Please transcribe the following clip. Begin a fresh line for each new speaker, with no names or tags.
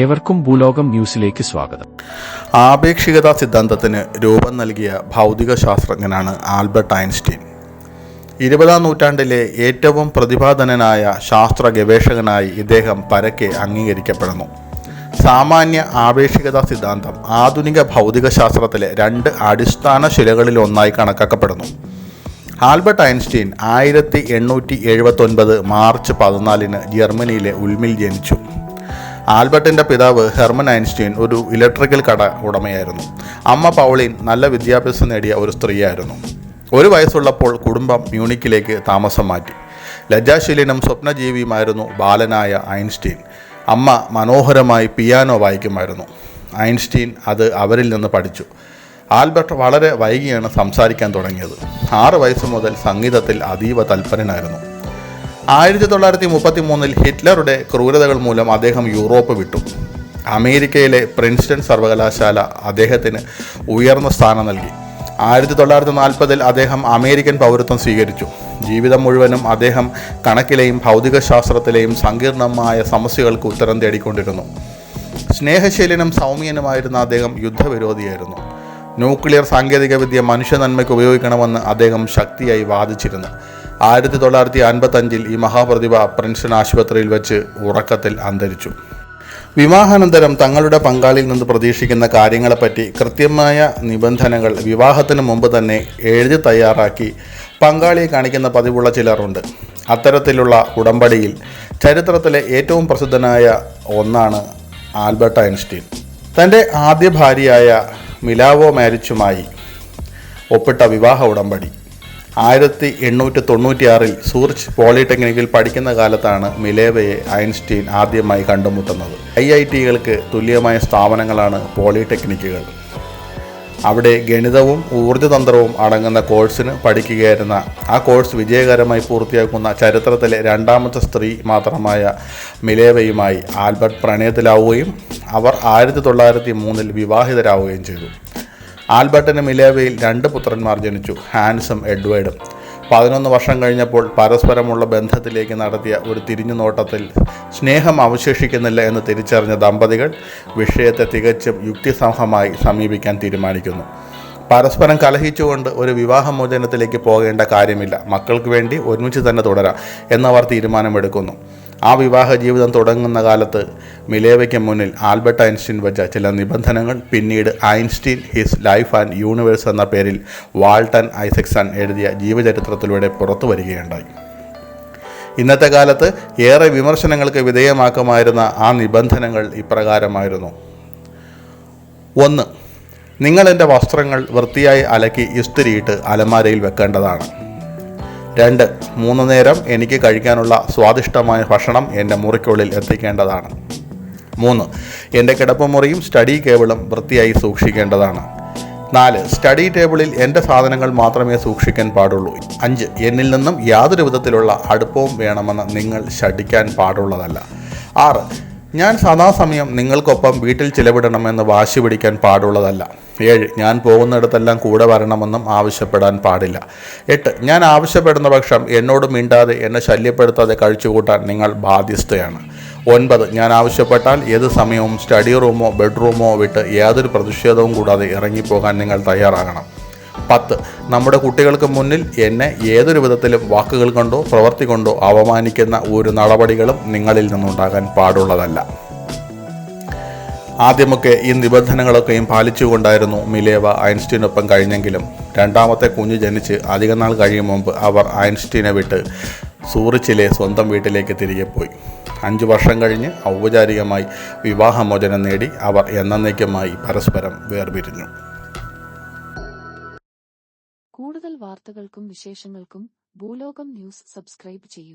ഏവർക്കും ഭൂലോകം ന്യൂസിലേക്ക് സ്വാഗതം.
ആപേക്ഷികതാ സിദ്ധാന്തത്തിന് രൂപം നൽകിയ ഭൗതിക ശാസ്ത്രജ്ഞനാണ് ആൽബർട്ട് ഐൻസ്റ്റീൻ. ഇരുപതാം നൂറ്റാണ്ടിലെ ഏറ്റവും പ്രതിഭാധനനായ ശാസ്ത്ര ഗവേഷകനായി ഇദ്ദേഹം പരക്കെ അംഗീകരിക്കപ്പെടുന്നു. സാമാന്യ ആപേക്ഷികതാ സിദ്ധാന്തം ആധുനിക ഭൗതിക ശാസ്ത്രത്തിലെ രണ്ട് അടിസ്ഥാന ശിലകളിലൊന്നായി കണക്കാക്കപ്പെടുന്നു. ആൽബർട്ട് ഐൻസ്റ്റീൻ ആയിരത്തി എണ്ണൂറ്റി എഴുപത്തൊൻപത് മാർച്ച് പതിനാലിന് ജർമ്മനിയിലെ ഉൽമിൽ ജനിച്ചു. ആൽബർട്ടിന്റെ പിതാവ് ഹെർമൻ ഐൻസ്റ്റീൻ ഒരു ഇലക്ട്രിക്കൽ കട ഉടമയായിരുന്നു. അമ്മ പൗളിൻ നല്ല വിദ്യാഭ്യാസം നേടിയ ഒരു സ്ത്രീയായിരുന്നു. ഒരു വയസ്സുള്ളപ്പോൾ കുടുംബം മ്യൂണിക്കിലേക്ക് താമസം മാറ്റി. ലജ്ജാശീലനും സ്വപ്നജീവിയുമായിരുന്നു ബാലനായ ഐൻസ്റ്റീൻ. അമ്മ മനോഹരമായി പിയാനോ വായിക്കുമായിരുന്നു. ഐൻസ്റ്റീൻ അത് അവരിൽ നിന്ന് പഠിച്ചു. ആൽബർട്ട് വളരെ വൈകിയാണ് സംസാരിക്കാൻ തുടങ്ങിയത്. ആറ് വയസ്സ് മുതൽ സംഗീതത്തിൽ അതീവ തൽപരനായിരുന്നു. ആയിരത്തി തൊള്ളായിരത്തി മുപ്പത്തി മൂന്നിൽ ഹിറ്റ്ലറുടെ ക്രൂരതകൾ മൂലം അദ്ദേഹം യൂറോപ്പ് വിട്ടു. അമേരിക്കയിലെ പ്രിൻസ്റ്റൺ സർവകലാശാല അദ്ദേഹത്തിന് ഉയർന്ന സ്ഥാനം നൽകി. ആയിരത്തി തൊള്ളായിരത്തി നാൽപ്പതിൽ അദ്ദേഹം അമേരിക്കൻ പൗരത്വം സ്വീകരിച്ചു. ജീവിതം മുഴുവനും അദ്ദേഹം കണക്കിലെയും ഭൗതികശാസ്ത്രത്തിലെയും സങ്കീർണമായ സമസ്യകൾക്ക് ഉത്തരം തേടിക്കൊണ്ടിരുന്നു. സ്നേഹശീലനും സൗമ്യനുമായിരുന്ന അദ്ദേഹം യുദ്ധവിരോധിയായിരുന്നു. ന്യൂക്ലിയർ സാങ്കേതികവിദ്യ മനുഷ്യ നന്മയ്ക്ക് ഉപയോഗിക്കണമെന്ന് അദ്ദേഹം ശക്തിയായി വാദിച്ചിരുന്നു. ആയിരത്തി തൊള്ളായിരത്തി അൻപത്തഞ്ചിൽ ഈ മഹാപ്രതിഭ പ്രിൻസ്റ്റൺ ആശുപത്രിയിൽ വെച്ച് ഉറക്കത്തിൽ അന്തരിച്ചു. വിവാഹാനന്തരം തങ്ങളുടെ പങ്കാളിയിൽ നിന്ന് പ്രതീക്ഷിക്കുന്ന കാര്യങ്ങളെപ്പറ്റി കൃത്യമായ നിബന്ധനകൾ വിവാഹത്തിന് മുമ്പ് തന്നെ എഴുതി തയ്യാറാക്കി പങ്കാളിയെ കാണിക്കുന്ന പതിവുള്ള ചിലരുണ്ട്. അത്തരത്തിലുള്ള ഉടമ്പടിയിൽ ചരിത്രത്തിലെ ഏറ്റവും പ്രസിദ്ധനായ ഒന്നാണ് ആൽബർട്ട് ഐൻസ്റ്റീൻ. തന്റെ ആദ്യ ഭാര്യയായ മിലാവോ മാരിച്ചുമായി ഒപ്പിട്ട വിവാഹ ഉടമ്പടി. ആയിരത്തി എണ്ണൂറ്റി തൊണ്ണൂറ്റിയാറിൽ സൂറിച്ച് പോളിടെക്നിക്കിൽ പഠിക്കുന്ന കാലത്താണ് മിലേവയെ ഐൻസ്റ്റീൻ ആദ്യമായി കണ്ടുമുട്ടുന്നത്. ഐ ഐ ടികൾക്ക് തുല്യമായ സ്ഥാപനങ്ങളാണ് പോളിടെക്നിക്കുകൾ. അവിടെ ഗണിതവും ഊർജതന്ത്രവും അടങ്ങുന്ന കോഴ്സിന് പഠിക്കുകയായിരുന്ന ആ കോഴ്സ് വിജയകരമായി പൂർത്തിയാക്കുന്ന ചരിത്രത്തിലെ രണ്ടാമത്തെ സ്ത്രീ മാത്രമായ മിലേവയുമായി ആൽബർട്ട് പ്രണയത്തിലാവുകയും അവർ ആയിരത്തി തൊള്ളായിരത്തി മൂന്നിൽ വിവാഹിതരാവുകയും ചെയ്തു. ആൽബർട്ടിന് മിലേവയിൽ രണ്ട് പുത്രന്മാർ ജനിച്ചു ഹാൻസും എഡ്വേർഡും പതിനൊന്ന് വർഷം കഴിഞ്ഞപ്പോൾ പരസ്പരമുള്ള ബന്ധത്തിലേക്ക് നടത്തിയ ഒരു തിരിഞ്ഞു നോട്ടത്തിൽ സ്നേഹം അവശേഷിക്കുന്നില്ല എന്ന് തിരിച്ചറിഞ്ഞ ദമ്പതികൾ വിഷയത്തെ തികച്ചും യുക്തിസംഹമായി സമീപിക്കാൻ തീരുമാനിക്കുന്നു. പരസ്പരം കലഹിച്ചുകൊണ്ട് ഒരു വിവാഹമോചനത്തിലേക്ക് പോകേണ്ട കാര്യമില്ല. മക്കൾക്ക് വേണ്ടി ഒരുമിച്ച് തന്നെ തുടരാം എന്നവർ തീരുമാനമെടുക്കുന്നു. ആ വിവാഹ ജീവിതം തുടങ്ങുന്ന കാലത്ത് മിലേവയ്ക്ക് മുന്നിൽ ആൽബർട്ട് ഐൻസ്റ്റീൻ വെച്ച ചില നിബന്ധനകൾ പിന്നീട് Einstein his life and universe എന്ന പേരിൽ വാൾട്ടൺ ഐസക്സൺ എഴുതിയ ജീവചരിത്രത്തിലൂടെ പുറത്തു വരികയുണ്ടായി. ഇന്നത്തെ കാലത്ത് ഏറെ വിമർശനങ്ങൾക്ക് വിധേയമാക്കുമായിരുന്ന ആ നിബന്ധനകൾ ഇപ്രകാരമായിരുന്നു. ഒന്ന് നിങ്ങൾ എന്റെ വസ്ത്രങ്ങൾ വൃത്തിയായി അലക്കി ഇസ്തിരിയിട്ട് അലമാരയിൽ വെക്കേണ്ടതാണ്. രണ്ട് മൂന്ന് നേരം എനിക്ക് കഴിക്കാനുള്ള സ്വാദിഷ്ടമായ ഭക്ഷണം എന്റെ മുറിക്കുള്ളിൽ എത്തിക്കേണ്ടതാണ്. മൂന്ന് എന്റെ കിടപ്പുമുറിയും സ്റ്റഡി കേബിളും വൃത്തിയായി സൂക്ഷിക്കേണ്ടതാണ്. നാല് സ്റ്റഡി ടേബിളിൽ എന്റെ സാധനങ്ങൾ മാത്രമേ സൂക്ഷിക്കാൻ പാടുള്ളൂ. അഞ്ച് എന്നിൽ നിന്നും യാതൊരു വിധത്തിലുള്ള അടുപ്പവും വേണമെന്ന് നിങ്ങൾ ശഠിക്കാൻ പാടുള്ളതല്ല. ആറ് ഞാൻ സദാസമയം നിങ്ങൾക്കൊപ്പം വീട്ടിൽ ചിലവിടണമെന്ന് വാശി പിടിക്കാൻ പാടുള്ളതല്ല. ഏഴ് ഞാൻ പോകുന്നിടത്തെല്ലാം കൂടെ വരണമെന്നും ആവശ്യപ്പെടാൻ പാടില്ല. എട്ട് ഞാൻ ആവശ്യപ്പെടുന്ന പക്ഷം എന്നോട് മിണ്ടാതെ എന്നെ ശല്യപ്പെടുത്താതെ കഴിച്ചുകൂട്ടാൻ നിങ്ങൾ ബാധ്യസ്ഥയാണ്. ഒൻപത് ഞാൻ ആവശ്യപ്പെട്ടാൽ ഏത് സമയവും സ്റ്റഡി റൂമോ ബെഡ്റൂമോ വിട്ട് യാതൊരു പ്രതിഷേധവും കൂടാതെ ഇറങ്ങിപ്പോകാൻ നിങ്ങൾ തയ്യാറാകണം. പത്ത്. നമ്മുടെ കുട്ടികൾക്ക് മുന്നിൽ എന്നെ ഏതൊരു വിധത്തിലും വാക്കുകൾ കൊണ്ടോ പ്രവൃത്തി കൊണ്ടോ അവമാനിക്കുന്ന ഒരു നടപടികളും നിങ്ങളിൽ നിന്നുണ്ടാകാൻ പാടുള്ളതല്ല. ആദ്യമൊക്കെ ഈ നിബന്ധനകളൊക്കെയും പാലിച്ചുകൊണ്ടായിരുന്നു മിലേവ ഐൻസ്റ്റീനൊപ്പം കഴിഞ്ഞെങ്കിലും. രണ്ടാമത്തെ കുഞ്ഞ് ജനിച്ച് അധികനാൾ കഴിയും മുമ്പ് അവർ ഐൻസ്റ്റീനെ വിട്ട് സൂറിച്ചിലെ സ്വന്തം വീട്ടിലേക്ക് തിരികെ പോയി. അഞ്ച് വർഷം കഴിഞ്ഞ് ഔപചാരികമായി വിവാഹമോചനം നേടി അവർ എന്നേക്കുമായി പരസ്പരം വേർപിരിഞ്ഞു.
കൂടുതൽ വാർത്തകൾക്കും വിശേഷങ്ങൾക്കും ഭൂലോകം ന്യൂസ് സബ്സ്ക്രൈബ് ചെയ്യൂ.